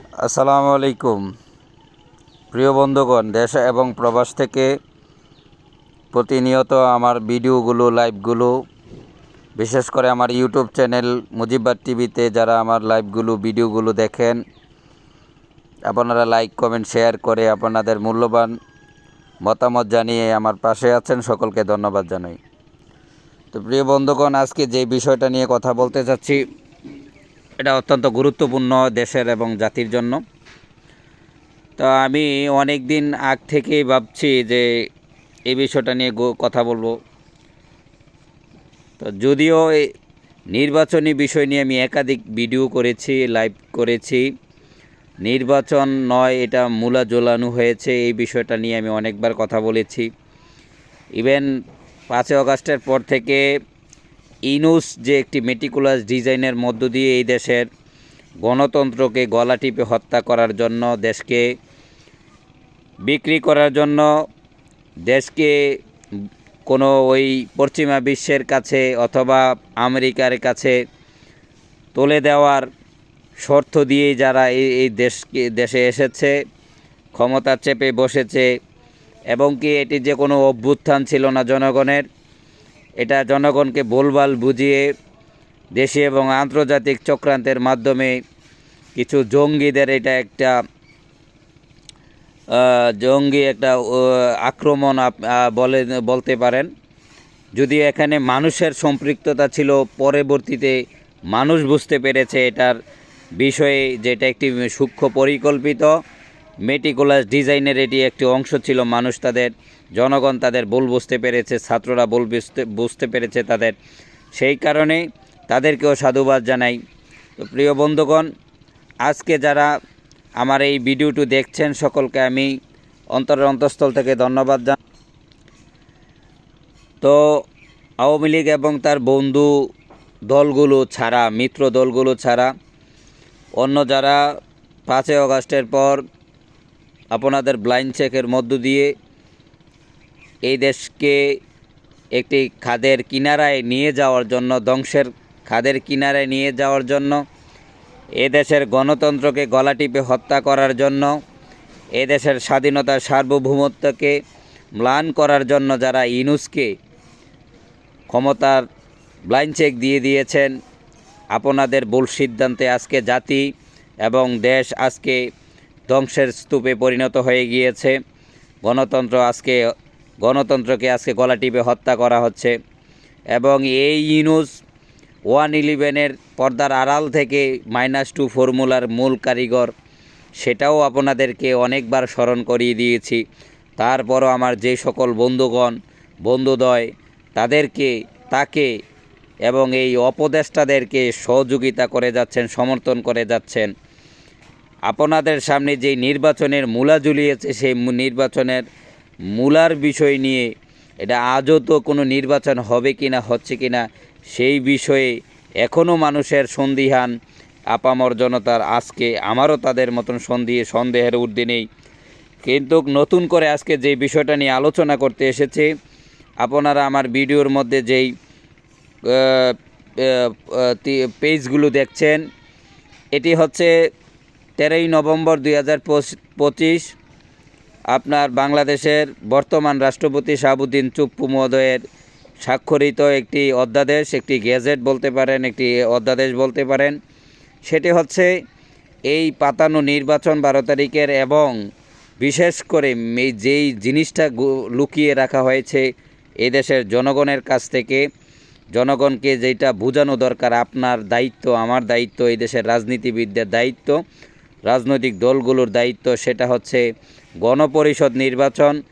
আসসালামু আলাইকুম প্রিয় বন্ধুগণ, দেশ এবং প্রবাস থেকে প্রতিনিয়ত আমার ভিডিওগুলো, লাইভগুলো, বিশেষ করে আমার ইউটিউব চ্যানেল মুজিববার টিভিতে যারা আমার লাইভগুলো, ভিডিওগুলো দেখেন, আপনারা লাইক, কমেন্ট, শেয়ার করে আপনাদের মূল্যবান মতামত জানিয়ে আমার পাশে আছেন, সকলকে ধন্যবাদ জানাই। তো প্রিয় বন্ধুগণ, আজকে যে বিষয়টা নিয়ে কথা বলতে চাচ্ছি এটা অত্যন্ত গুরুত্বপূর্ণ দেশের এবং জাতির জন্য। তো আমি অনেক দিন আগ থেকেই ভাবছি যে এই বিষয়টা নিয়ে কথা বলব। তো যদিও নির্বাচনী বিষয় নিয়ে আমি একাধিক ভিডিও করেছি, লাইভ করেছি। নির্বাচন নয়, এটা মূলা জোলানো হয়েছে, এই বিষয়টা নিয়ে আমি অনেকবার কথা বলেছি। ইভেন পাঁচই আগস্টের পর থেকে ইনুস যে একটি মেটিকুলাস ডিজাইনের মধ্য দিয়ে এই দেশের গণতন্ত্রকে গলা টিপে হত্যা করার জন্য, দেশকে বিক্রি করার জন্য, দেশকে কোনো ওই পশ্চিমা বিশ্বের কাছে অথবা আমেরিকার কাছে তুলে দেওয়ার শর্ত দিয়েই যারা এই এই দেশকে, দেশে এসেছে, ক্ষমতা চেপে বসেছে এবং কি এটি যে কোনো অভ্যুত্থান ছিল না জনগণের এটা জনগণকে ভুলভাল বুঝিয়ে দেশি এবং আন্তর্জাতিক চক্রান্তের মাধ্যমে কিছু জঙ্গিদের এটা একটা জঙ্গি একটা আক্রমণ বলে, বলতে পারেন। যদি এখানে মানুষের সম্পৃক্ততা ছিল, পরবর্তীতে মানুষ বুঝতে পেরেছে এটার বিষয়ে যেটা একটি সূক্ষ্ম পরিকল্পিত। মেটিকুলাস ডিজাইনের এটি একটি অংশ ছিল মানুষ তাদের, জনগণ তাদের ভুল বুঝতে পেরেছে, ছাত্ররা ভুল বুঝতে বুঝতে পেরেছে তাদের। সেই কারণে তাদেরকেও সাধুবাদ জানাই। তো প্রিয় বন্ধুগণ, আজকে যারা আমার এই ভিডিওটি দেখছেন, সকলকে আমি অন্তরের অন্তঃস্থল থেকে ধন্যবাদ জান তো আওয়ামী লীগ এবং তার বন্ধু দলগুলো ছাড়া, মিত্র দলগুলো ছাড়া, অন্য যারা পাঁচই অগাস্টের পর আপনাদের ব্লাইন্ড চেকের মধ্য দিয়ে এই দেশকে একটি খাদের কিনারায় নিয়ে যাওয়ার জন্য, ধ্বংসের খাদের কিনারায় নিয়ে যাওয়ার জন্য, এ দেশের গণতন্ত্রকে গলা টিপে হত্যা করার জন্য, এ দেশের স্বাধীনতার সার্বভৌমত্বকে ম্লান করার জন্য যারা ইনুসকে ক্ষমতার ব্লাইন্ড চেক দিয়ে দিয়েছেন, আপনাদের ভুল সিদ্ধান্তে আজকে জাতি এবং দেশ আজকে ধ্বংসের স্তূপে পরিণত হয়ে গিয়েছে। গণতন্ত্র আজকে, গণতন্ত্রকে আজকে গলা টিপে হত্যা করা হচ্ছে। এবং এই ইনুস ওয়ান ইলেভেনের পর্দার আড়াল থেকে মাইনাস টু ফর্মুলার মূল কারিগর, সেটাও আপনাদেরকে অনেকবার স্মরণ করিয়ে দিয়েছি। তারপরও আমার যে সকল বন্ধুগণ, বন্ধুদয়, তাদেরকে, তাকে এবং এই অপদেষ্টাদেরকে সহযোগিতা করে যাচ্ছেন, সমর্থন করে যাচ্ছেন আপনাদের সামনে যে নির্বাচনের মূলা ঝুলিয়েছে, সেই নির্বাচনের মূলার বিষয় নিয়ে, এটা আজও তো কোনো নির্বাচন হবে কি না হচ্ছে কি না সেই বিষয়ে এখনও মানুষের সন্দিহান আপামর জনতার আজকে আমারও তাদের মতন সন্দেহ সন্দেহের ঊর্ধ্বে নেই। কিন্তু নতুন করে আজকে যে বিষয়টা নিয়ে আলোচনা করতে এসেছে, আপনারা আমার ভিডিওর মধ্যে যেই পেজগুলো দেখছেন, এটি হচ্ছে তেরোই নভেম্বর দুই হাজার পঁচিশ আপনার বাংলাদেশের বর্তমান রাষ্ট্রপতি শাহাবুদ্দিন চুপ্পু মহোদয়ের স্বাক্ষরিত একটি অধ্যাদেশ, একটি গেজেট বলতে পারেন, একটি অধ্যাদেশ বলতে পারেন। সেটি হচ্ছে এই পাতানো নির্বাচন বারো তারিখের এবং বিশেষ করে এই যেই জিনিসটা লুকিয়ে রাখা হয়েছে এদেশের জনগণের কাছ থেকে, জনগণকে যেটা বোঝানো দরকার, আপনার দায়িত্ব, আমার দায়িত্ব, এই দেশের রাজনীতিবিদদের দায়িত্ব রাজনৈতিক দলগুলোর দায়িত্ব সেটা হচ্ছে গণপরিষদ নির্বাচন,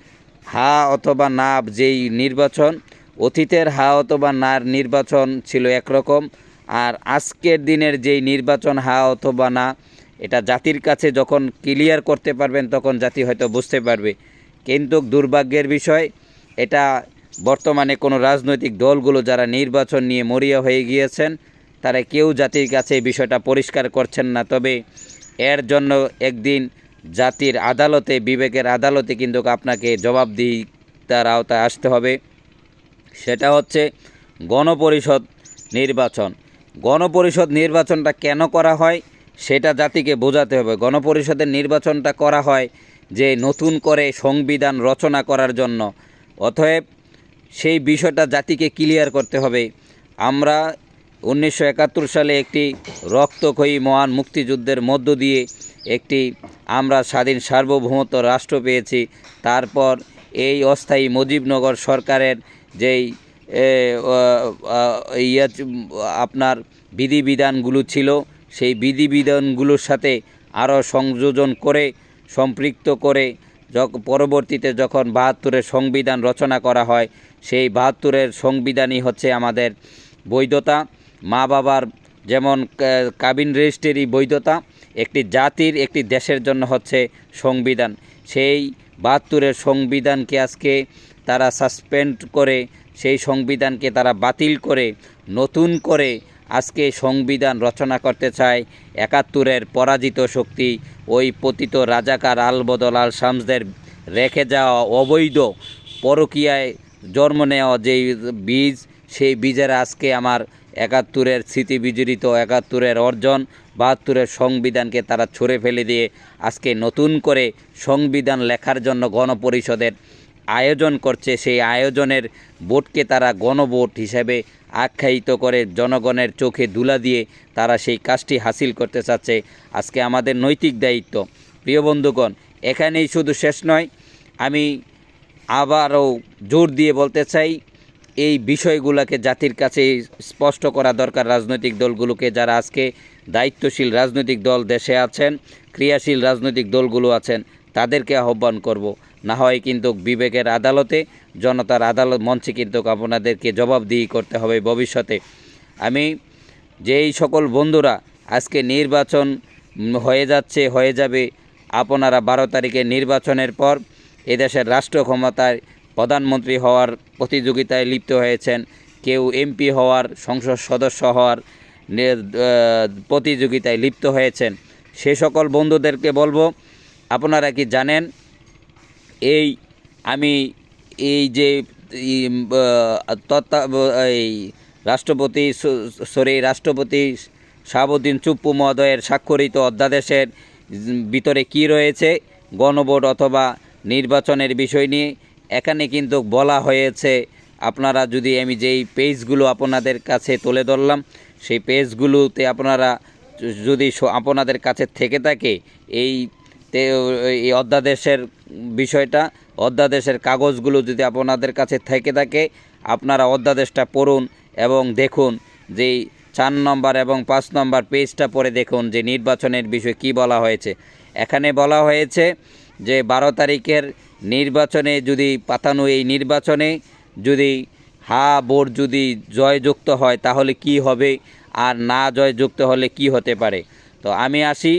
হা অথবা না যেই নির্বাচন। অতীতের হা অথবা নার নির্বাচন ছিল একরকম। আর আজকের দিনের যেই নির্বাচন, হা অথবা না, এটা জাতির কাছে যখন ক্লিয়ার করতে পারবেন, তখন জাতি হয়তো বুঝতে পারবে। কিন্তু দুর্ভাগ্যের বিষয়, এটা বর্তমানে কোনো রাজনৈতিক দলগুলো যারা নির্বাচন নিয়ে মরিয়া হয়ে গিয়েছেন, তারা কেউ জাতির কাছে বিষয়টা পরিষ্কার করছেন না। তবে এর জন্য একদিন জাতির আদালতে, বিবেকের আদালতে কিন্তু আপনাকে জবাবদিহিতার আওতায় আসতে হবে। সেটা হচ্ছে গণপরিষদ নির্বাচন। গণপরিষদ নির্বাচনটা কেন করা হয় সেটা জাতিকে বোঝাতে হবে। গণপরিষদের নির্বাচনটা করা হয় যে নতুন করে সংবিধান রচনা করার জন্য। অতএব সেই বিষয়টা জাতিকে ক্লিয়ার করতে হবে। আমরা উনিশশো একাত্তর সালে একটি রক্তক্ষয়ী মহান মুক্তিযুদ্ধের মধ্য দিয়ে একটি আমরা স্বাধীন সার্বভৌমত্ব রাষ্ট্র পেয়েছি। তারপর এই অস্থায়ী মুজিবনগর সরকারের যেই ইয়ে আপনার বিধিবিধানগুলো ছিল, সেই বিধিবিধানগুলোর সাথে আরও সংযোজন করে, সম্পৃক্ত করে পরবর্তীতে যখন বাহাত্তরের সংবিধান রচনা করা হয়, সেই বাহাত্তরের সংবিধানই হচ্ছে আমাদের বৈধতা। মা বাবার যেমন কাবিন রেজিস্ট্রি বৈধতা, একটি জাতির একটি দেশের জন্য হচ্ছে সংবিধান। সেই বাহাত্তরের সংবিধানকে আজকে তারা সাসপেন্ড করে, সেই সংবিধানকে তারা বাতিল করে, নতুন করে আজকে সংবিধান রচনা করতে চায় একাত্তরের পরাজিত শক্তি, ওই পতিত রাজাকার আলবদল আল শামসদের রেখে যাওয়া অবৈধ পরকীয়ায় জন্ম নেওয়া যেই বীজ, সেই বীজের আজকে আমার একাত্তরের স্মৃতি বিজড়িত, একাত্তরের অর্জন, বাহাত্তরের সংবিধানকে তারা ছুঁড়ে ফেলে দিয়ে আজকে নতুন করে সংবিধান লেখার জন্য গণপরিষদের আয়োজন করছে। সেই আয়োজনের ভোটকে তারা গণভোট হিসেবে আখ্যায়িত করে জনগণের চোখে দুলা দিয়ে তারা সেই কাজটি হাসিল করতে চাচ্ছে। আজকে আমাদের নৈতিক দায়িত্ব। প্রিয় বন্ধুগণ, এখানেই শুধু শেষ নয়, আমি আবারও জোর দিয়ে বলতে চাই এই বিষয়গুলোকে জাতির কাছে স্পষ্ট করা দরকার রাজনৈতিক দলগুলোকে যারা আজকে দায়িত্বশীল রাজনৈতিক দল দেশে আছেন, ক্রিয়াশীল রাজনৈতিক দলগুলো আছেন, তাদেরকে আহ্বান করব। না হয় কিন্তু বিবেকের আদালতে, জনতার আদালত মঞ্চে কিন্তু আপনাদেরকে জবাবদিহি করতে হবে ভবিষ্যতে। আমি যেই সকল বন্ধুরা আজকে নির্বাচন হয়ে যাচ্ছে, হয়ে যাবে, আপনারা বারো তারিখে নির্বাচনের পর এদেশের রাষ্ট্র ক্ষমতায় প্রধানমন্ত্রী হওয়ার প্রতিযোগিতায় লিপ্ত হয়েছেন। কেউ এমপি হওয়ার, সংসদ সদস্য হওয়ার প্রতিযোগিতায় লিপ্ত হয়েছেন। সে সকল বন্ধুদেরকে বলব, আপনারা কি জানেন, এই আমি এই যে তত্ত্বা, এই রাষ্ট্রপতি সরি, রাষ্ট্রপতি শাহাবুদ্দিন চুপ্পু মহোদয়ের স্বাক্ষরিত অধ্যাদেশের ভিতরে কি রয়েছে? গণভোট অথবা নির্বাচনের বিষয় নিয়ে এখানে কিন্তু বলা হয়েছে, আপনারা যদি আমি যেই পেজগুলো আপনাদের কাছে তুলে ধরলাম, সেই পেজগুলোতে আপনারা যদি আপনাদের কাছে থেকে থাকে, এই এই অধ্যাদেশের বিষয়টা, অধ্যাদেশের কাগজগুলো যদি আপনাদের কাছে থেকে থাকে, আপনারা অধ্যাদেশটা পড়ুন এবং দেখুন যে চার নম্বর এবং পাঁচ নম্বর পেজটা পড়ে দেখুন যে নির্বাচনের বিষয়ে কি বলা হয়েছে। এখানে বলা হয়েছে যে বারো তারিখের নির্বাচনে যদি পাতানো এই নির্বাচনে যদি হা বোর্ড যদি জয়যুক্ত হয় তাহলে কি হবে আর না জয়যুক্ত হলে কি হতে পারে? তো আমি আসি,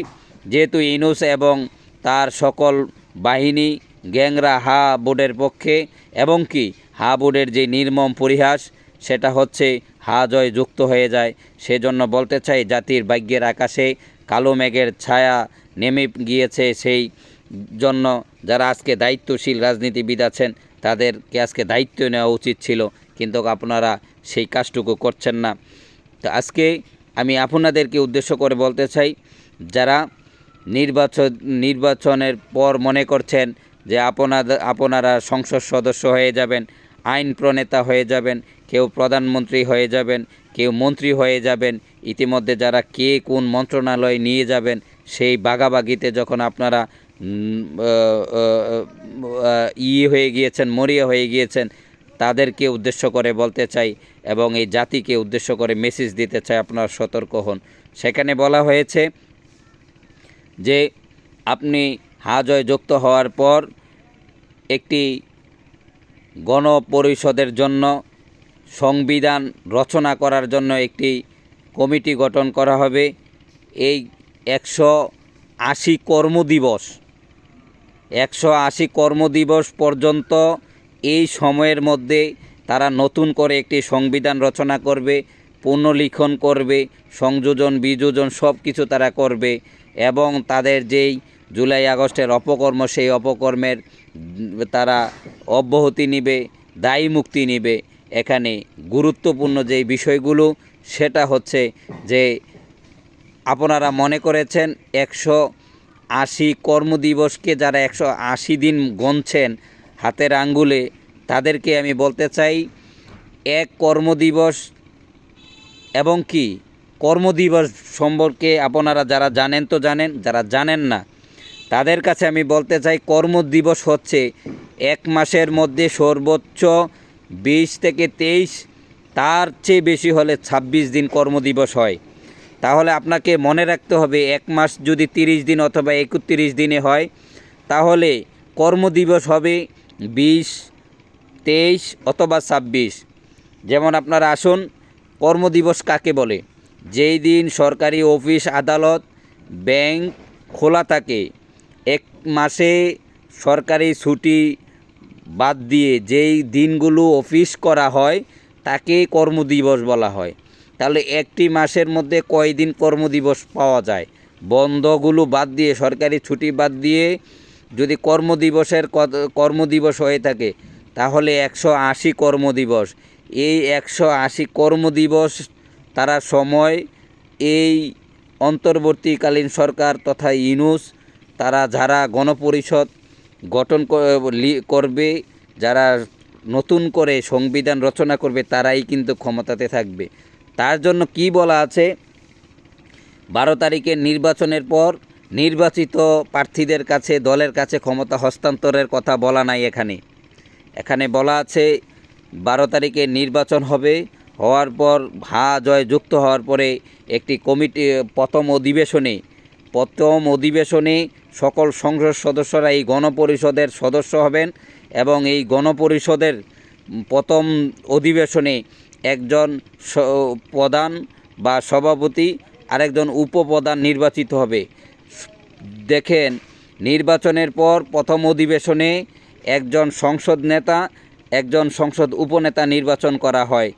যেহেতু ইনুস এবং তার সকল বাহিনী গ্যাংরা হা বোর্ডের পক্ষে এবং কি হা বোর্ডের যে নির্মম পরিহাস সেটা হচ্ছে হা জয় যুক্ত হয়ে যায়। সেজন্য বলতে চাই জাতির ভাগ্যের আকাশে কালো মেঘের ছায়া নেমে গিয়েছে সেই জন্য যারা আজকে দায়িত্বশীল রাজনীতিবিদ আছেন, তাদেরকে আজকে দায়িত্ব নেওয়া উচিত ছিল। কিন্তু আপনারা সেই কাজটুকু করছেন না। তো আজকে আমি আপনাদেরকে উদ্দেশ্য করে বলতে চাই, যারা নির্বাচন, নির্বাচনের পর মনে করছেন যে আপনাদের আপনারা সংসদ সদস্য হয়ে যাবেন, আইন প্রণেতা হয়ে যাবেন, কেউ প্রধানমন্ত্রী হয়ে যাবেন, কেউ মন্ত্রী হয়ে যাবেন, ইতিমধ্যে যারা কে কোন মন্ত্রণালয় নিয়ে যাবেন, সেই বাগাবাগিতে যখন আপনারা ইয়ে হয়ে গিয়েছেন, মরিয়া হয়ে গিয়েছেন, তাদেরকে উদ্দেশ্য করে বলতে চাই এবং এই জাতিকে উদ্দেশ্য করে মেসেজ দিতে চাই, আপনারা সতর্ক হন। সেখানে বলা হয়েছে যে, আপনি হাজয় যুক্ত হওয়ার পর একটি গণপরিষদের জন্য সংবিধান রচনা করার জন্য একটি কমিটি গঠন করা হবে। এই একশো আশি কর্মদিবস একশো আশি কর্মদিবস পর্যন্ত এই সময়ের মধ্যে তারা নতুন করে একটি সংবিধান রচনা করবে, পুনর্লিখন করবে, সংযোজন, বিযোজন সব কিছু তারা করবে এবং তাদের যেই জুলাই আগস্টের অপকর্ম, সেই অপকর্মের তারা অব্যাহতি নিবে, দায়ী মুক্তি নিবে। এখানে গুরুত্বপূর্ণ যেই বিষয়গুলো, সেটা হচ্ছে যে আপনারা মনে করেছেন একশো আশি কর্মদিবসকে যারা একশো আশি দিন গণছেন হাতের আঙ্গুলে, তাদেরকে আমি বলতে চাই, এক কর্মদিবস এবং কি? কর্মদিবস সম্পর্কে আপনারা যারা জানেন তো জানেন, যারা জানেন না, তাদের কাছে আমি বলতে চাই কর্মদিবস হচ্ছে এক মাসের মধ্যে সর্বোচ্চ বিশ থেকে তেইশ, তার চেয়ে বেশি হলে ছাব্বিশ দিন কর্মদিবস হয়। তাহলে আপনাকে মনে রাখতে হবে, এক মাস যদি তিরিশ দিন অথবা একত্রিশ দিনে হয়, তাহলে কর্মদিবস হবে বিশ, তেইশ অথবা ছাব্বিশ। যেমন আপনারা আসুন কর্মদিবস কাকে বলে? যেই দিন সরকারি অফিস, আদালত, ব্যাংক খোলা থাকে, এক মাসে সরকারি ছুটি বাদ দিয়ে যেই দিনগুলো অফিস করা হয়, তাকে কর্মদিবস বলা হয়। তাহলে একটি মাসের মধ্যে কয়দিন কর্মদিবস পাওয়া যায়? বন্ধগুলো বাদ দিয়ে, সরকারি ছুটি বাদ দিয়ে যদি কর্মদিবসের কর্মদিবস হয়ে থাকে, তাহলে একশো আশি কর্মদিবস। এই একশো আশি কর্মদিবস তারা সময়, এই অন্তর্বর্তীকালীন সরকার তথা ইনুস তারা যারা গণপরিষদ গঠন করবে, যারা নতুন করে সংবিধান রচনা করবে, তারাই কিন্তু ক্ষমতাতে থাকবে। তার জন্য কি বলা আছে? বারো তারিখের নির্বাচনের পর নির্বাচিত প্রার্থীদের কাছে, দলের কাছে ক্ষমতা হস্তান্তরের কথা বলা নাই এখানে। এখানে বলা আছে, বারো তারিখে নির্বাচন হবে, হওয়ার পর ভা জয় যুক্ত হওয়ার পরে একটি কমিটি, প্রথম অধিবেশনে প্রথম অধিবেশনে সকল সংসদ সদস্যরা এই গণপরিষদের সদস্য হবেন এবং এই গণপরিষদের প্রথম অধিবেশনে একজন প্রধান বা সভাপতি, আরেকজন উপপ্রধান নির্বাচিত হবে। দেখেন, নির্বাচনের পর প্রথম অধিবেশনে একজন সংসদ নেতা, একজন সংসদ উপনেতা নির্বাচন করা হয়।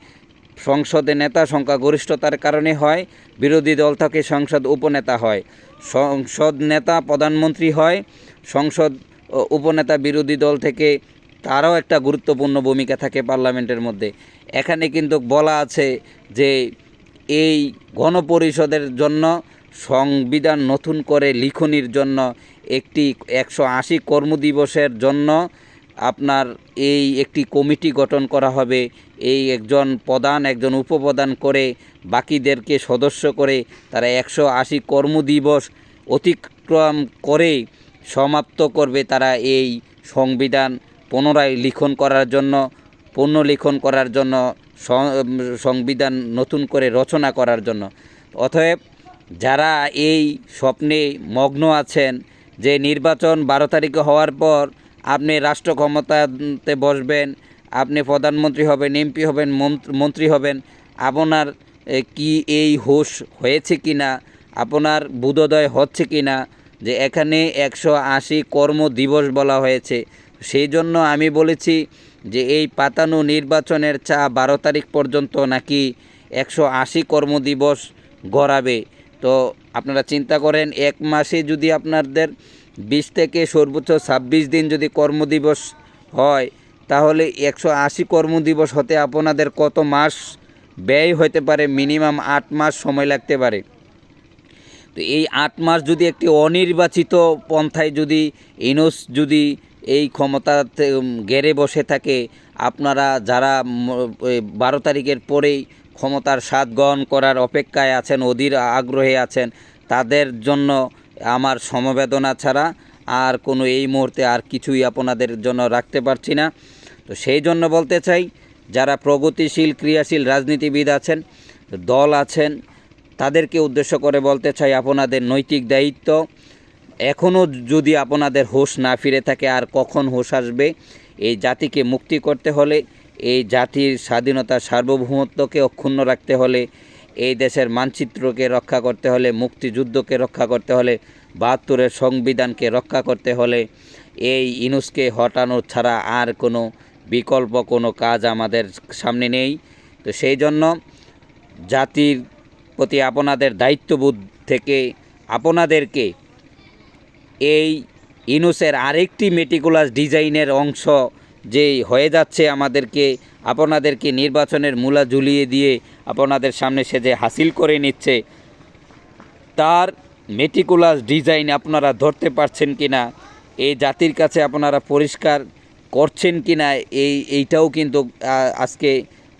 সংসদে নেতা সংখ্যাগরিষ্ঠতার কারণে হয়, বিরোধী দল থেকে সংসদ উপনেতা হয়। সংসদ নেতা প্রধানমন্ত্রী হয়, সংসদ উপনেতা বিরোধী দল থেকে তারও একটা গুরুত্বপূর্ণ ভূমিকা থাকে পার্লামেন্টের মধ্যে। এখানে কিন্তু বলা আছে যে এই গণপরিষদের জন্য সংবিধান নতুন করে লিখনির জন্য একটি একশো আশি কর্মদিবসের জন্য আপনার এই একটি কমিটি গঠন করা হবে। এই একজন প্রধান, একজন উপপ্রধান করে বাকিদেরকে সদস্য করে তারা একশো আশি কর্মদিবস অতিক্রম করে সমাপ্ত করবে তারা এই সংবিধান পুনরায় লিখন করার জন্য। পুনর্লিখন করার জন্য সংবিধান নতুন করে রচনা করার জন্য। অতএব যারা এই স্বপ্নে মগ্ন আছেন, যে নির্বাচন বারো তারিখে হওয়ার পর আপনি রাষ্ট্র ক্ষমতাতে বসবেন, আপনি প্রধানমন্ত্রী হবেন, এমপি হবেন, মন্ত্র- হবেন, আপনার কি এই হুশ হয়েছে কি না আপনার বুধোদয় হচ্ছে কি না যে এখানে একশো আশি কর্ম দিবস বলা হয়েছে, সেই জন্য আমি বলেছি যে এই পাতানো নির্বাচনের চা বারো তারিখ পর্যন্ত নাকি একশো আশি কর্মদিবস গড়াবে। তো আপনারা চিন্তা করেন, এক মাসে যদি আপনাদের বিশ থেকে সর্বোচ্চ ছাব্বিশ দিন যদি কর্মদিবস হয়, তাহলে একশো আশি কর্মদিবস হতে আপনাদের কত মাস ব্যয় হতে পারে? মিনিমাম আট মাস সময় লাগতে পারে। তো এই আট মাস যদি একটি অনির্বাচিত পন্থায় যদি ইনোস যদি এই ক্ষমতাতে গেড়ে বসে থাকে। আপনারা যারা বারো তারিখের পরেই ক্ষমতার স্বাদ গ্রহণ করার অপেক্ষায় আছেন, অধীর আগ্রহে আছেন, তাদের জন্য আমার সমবেদনা ছাড়া আর কোনো এই মুহূর্তে আর কিছুই আপনাদের জন্য রাখতে পারছি না। তো সেই জন্য বলতে চাই, যারা প্রগতিশীল, ক্রিয়াশীল রাজনীতিবিদ আছেন, দল আছেন, তাদেরকে উদ্দেশ্য করে বলতে চাই, আপনাদের নৈতিক দায়িত্ব এখনও যদি আপনাদের হোশ না ফিরে থাকে, আর কখন হোশ আসবে, এই জাতিকে মুক্তি করতে হলে, এই জাতির স্বাধীনতা সার্বভৌমত্বকে অক্ষুণ্ণ রাখতে হলে, এই দেশের মানচিত্রকে রক্ষা করতে হলে, মুক্তিযুদ্ধকে রক্ষা করতে হলে, বাহাত্তরের সংবিধানকে রক্ষা করতে হলে, এই ইনুসকে হটানো ছাড়া আর কোনো বিকল্প, কোনো কাজ আমাদের সামনে নেই। তো সেই জন্য জাতির প্রতি আপনাদের দায়িত্ববোধ থেকে, আপনাদেরকে এই ইনুসের আরেকটি মেটিকুলাস ডিজাইনের অংশ যে হয়ে যাচ্ছে আমাদেরকে, আপনাদেরকে নির্বাচনের মূলা ঝুলিয়ে দিয়ে আপনাদের সামনে সে যে হাসিল করে নিচ্ছে। তার মেটিকুলাস ডিজাইন আপনারা ধরতে পারছেন কি না এই জাতির কাছে আপনারা পরিষ্কার করছেন কি না এই, এইটাও কিন্তু আজকে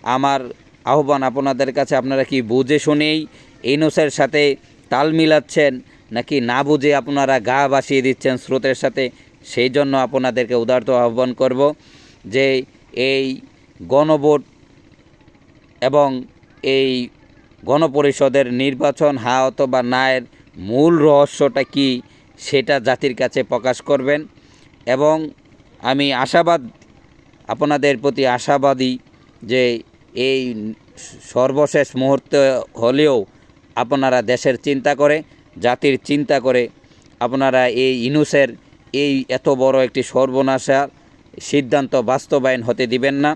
আমার আহ্বান আপনাদের কাছে। আপনারা কি বুঝে শুনেই ইনোসের সাথে তাল মিলাচ্ছেন? নাকি না বুঝে আপনারা গা ভাসিয়ে দিচ্ছেন স্রোতের সাথে? সেই জন্য আপনাদেরকে উদারত আহ্বান করব যে এই গণভোট এবং এই গণপরিষদের নির্বাচন হা অথবা নায়ের মূল রহস্যটা কি সেটা জাতির কাছে প্রকাশ করবেন। এবং আমি আশাবাদ, আপনাদের প্রতি আশাবাদী যে এই সর্বশেষ মুহূর্তে হলেও আপনারা দেশের চিন্তা করে জাতির চিন্তা করে আপনারা এই ইনুসের এই এত বড় একটি সর্বনাশার সিদ্ধান্ত বাস্তবায়ন হতে দিবেন না।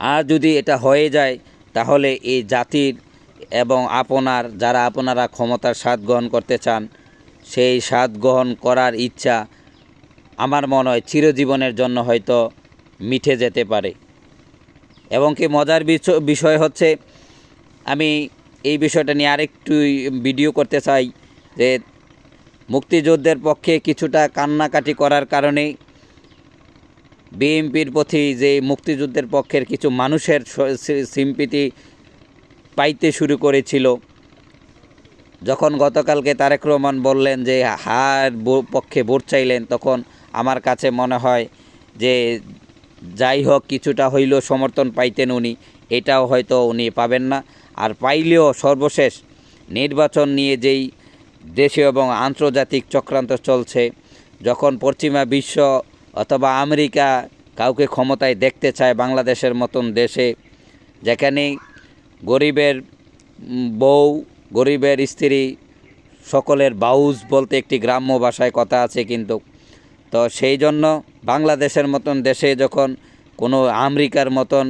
আর যদি এটা হয়ে যায়, তাহলে এই জাতির এবং আপনার, যারা আপনারা ক্ষমতার স্বাদ গ্রহণ করতে চান, সেই স্বাদ গ্রহণ করার ইচ্ছা আমার মনে হয় চিরজীবনের জন্য হয়তো মিঠে যেতে পারে। এবং কি মজার বিষয় হচ্ছে, আমি এই বিষয়টা নিয়ে আরেকটু ভিডিও করতে চাই যে মুক্তিযুদ্ধের পক্ষে কিছুটা কান্নাকাটি করার কারণে বিএনপির প্রতি যে মুক্তিযুদ্ধের পক্ষের কিছু মানুষের সিম্পিতি পাইতে শুরু করেছিল। যখন গতকালকে তারেক রহমান বললেন যে হার পক্ষে ভোট চাইলেন, তখন আমার কাছে মনে হয় যে যাই হোক কিছুটা হইলেও সমর্থন পাইতেন উনি, এটাও হয়তো উনি পাবেন না। আর পাইলেও সর্বশেষ নির্বাচন নিয়ে যেই দেশীয় এবং আন্তর্জাতিক চক্রান্ত চলছে, যখন পশ্চিমা বিশ্ব অথবা আমেরিকা কাউকে ক্ষমতায় দেখতে চায় বাংলাদেশের মতন দেশে, যেখানে গরিবের বউ, গরিবের স্ত্রী, সকলের বাউজ বলতে একটি গ্রাম্য ভাষায় কথা আছে কিন্তু, তো সেই জন্য বাংলাদেশের মতন দেশে যখন কোনো আমেরিকার মতন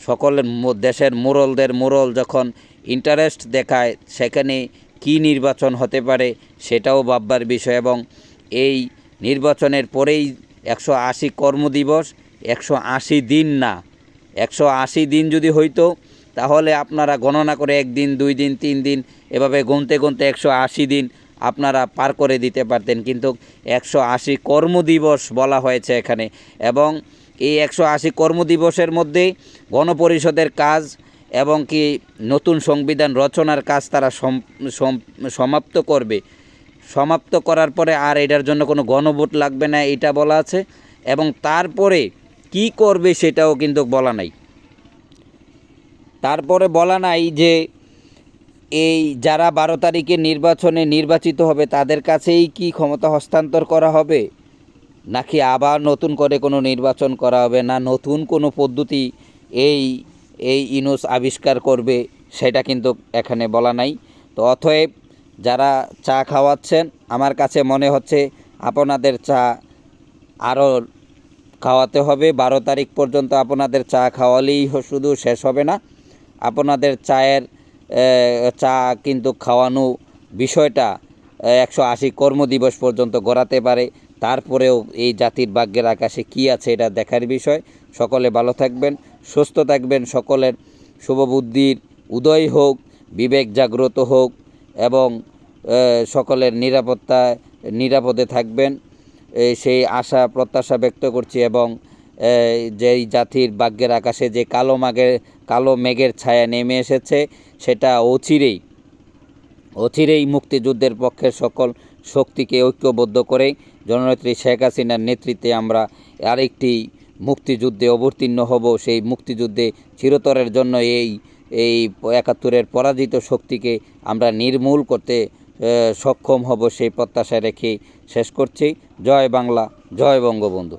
সকলের দেশের মোরলদের মোরল যখন ইন্টারেস্ট দেখায়, সেখানে কি নির্বাচন হতে পারে সেটাও ভাববার বিষয় এবং এই নির্বাচনের পরেই একশো আশি কর্মদিবস, একশো আশি দিন না। একশো আশি দিন যদি হইতো, তাহলে আপনারা গণনা করে একদিন, দুই দিন, তিন দিন, এভাবে গুনতে গুনতে একশো আশি দিন আপনারা পার করে দিতে পারতেন। কিন্তু একশো আশি কর্মদিবস বলা হয়েছে এখানে এবং এই একশো আশি কর্মদিবসের মধ্যে গণপরিষদের কাজ এবং কি নতুন সংবিধান রচনার কাজ তারা সম- সম- সমাপ্ত করবে। সমাপ্ত করার পরে আর এটার জন্য কোনো গণভোট লাগবে না, এটা বলা আছে। এবং তারপরে কি করবে সেটাও কিন্তু বলা নাই। তারপরে বলা নাই যে এই যারা বারো তারিখে নির্বাচনে নির্বাচিত হবে তাদের কাছেই কি ক্ষমতা হস্তান্তর করা হবে? নাকি আবার নতুন করে কোনো নির্বাচন করা হবে না? নতুন কোনো পদ্ধতি এই এই ইনুস আবিষ্কার করবে সেটা কিন্তু এখানে বলা নাই। তো অতএব যারা চা খাওয়াচ্ছেন, আমার কাছে মনে হচ্ছে আপনাদের চা আরও খাওয়াতে হবে। বারো তারিখ পর্যন্ত আপনাদের চা খাওয়ালেই শুধু শেষ হবে না। আপনাদের চায়ের চা কিন্তু খাওয়ানো বিষয়টা একশো আশি কর্মদিবস পর্যন্ত গড়াতে পারে। তারপরেও এই জাতির ভাগ্যের আকাশে কি আছে এটা দেখার বিষয়। সকলে ভালো থাকবেন, সুস্থ থাকবেন, সকলের শুভবুদ্ধির উদয় হোক, বিবেক জাগ্রত হোক এবং সকলের নিরাপত্তা নিরাপদে থাকবেন। সেই আশা, প্রত্যাশা ব্যক্ত করছি এবং যেই জাতির ভাগ্যের আকাশে যে কালো মাগের, কালো মেঘের ছায়া নেমে এসেছে, সেটা অচিরেই অচিরেই মুক্তিযুদ্ধের পক্ষে সকল শক্তিকে ঐক্যবদ্ধ করে জননেত্রী শেখ হাসিনার নেতৃত্বে আমরা আরেকটি মুক্তিযুদ্ধে অবতীর্ণ হব। সেই মুক্তিযুদ্ধে চিরতরের জন্য এই এই একাত্তরের পরাজিত শক্তিকে আমরা নির্মূল করতে সক্ষম হব সেই প্রত্যাশা রেখে শেষ করছি। জয় বাংলা, জয় বঙ্গবন্ধু।